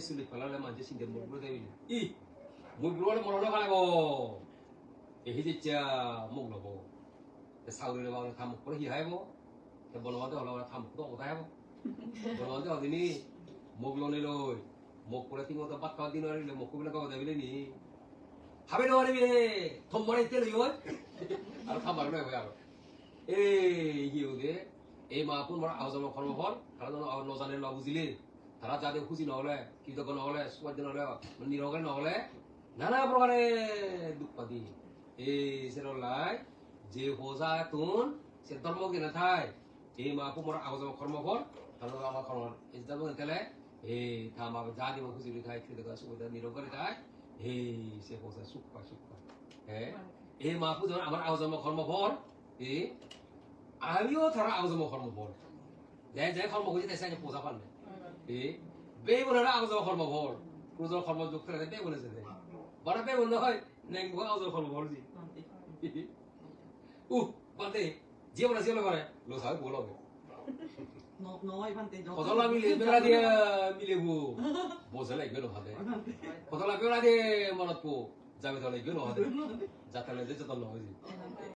সুলি ফেলালে মাঝে সিন্ধে মুখগুলো দেবে ই মুখগুলো মনে হলো খালে গো এই যে চা মুখ লবো সাউরে বাবা থাম করে হি হাইবো বলবাতে হলো থাম তো কোথায় হব বলবাতে হদিনি মুখ লনে লই মুখ করে ঠিক মতো বাদ খাওয়া দিন আনিলে মুখগুলো কথা দেবিলে নি হাবে নয় রে থম মরে তেল ইয় আর থাম মারবে আর এই ইউদে এই মাহপুর মার আওয়াজ কর্মফল তারা যেন নজানে ন বুঝিলে যাদের খুশি নহলে, কৃতজ্ঞ নহলে সুবাদ্য নহলে নিরঙ্গে নহলে নানা প্রকারে দুঃখ পাতি। এই সেরলাই যে হোজা তুন সে ধর্ম কিনা থাই এই মাহপুর মার আওয়াজ কর্মফল তারা আমার কর্ম এই যাব তেলে এই থামা যা দিব খুশি লিখাই কৃতজ্ঞ সুবিধা নিরঙ্গে থাই এই সে হোজা সুখ পায় সুখ পায়। হ্যাঁ এই মাহপুর যখন আমার আওয়াজ কর্মফল এই আমিও তারা আওয়াজ কর্মফল যাই যাই কর্ম করছি তাই পোজা পারলে এ বে বলে না আওয়াজ কর্মফল প্রজল কর্ম যোগ করে বে বলেছে বড় বে হয় নেং গো আওয়াজ কর্মফল জি উ বাদে যে বলে লো বে. কতলা মিলে বেলা দিয়ে মিলে বু। বোঝে লাগবে না ভাবে কতলা বেলা দিয়ে মনত পো। যাবে তাহলে গেল হাতে যাতে যতন নহয়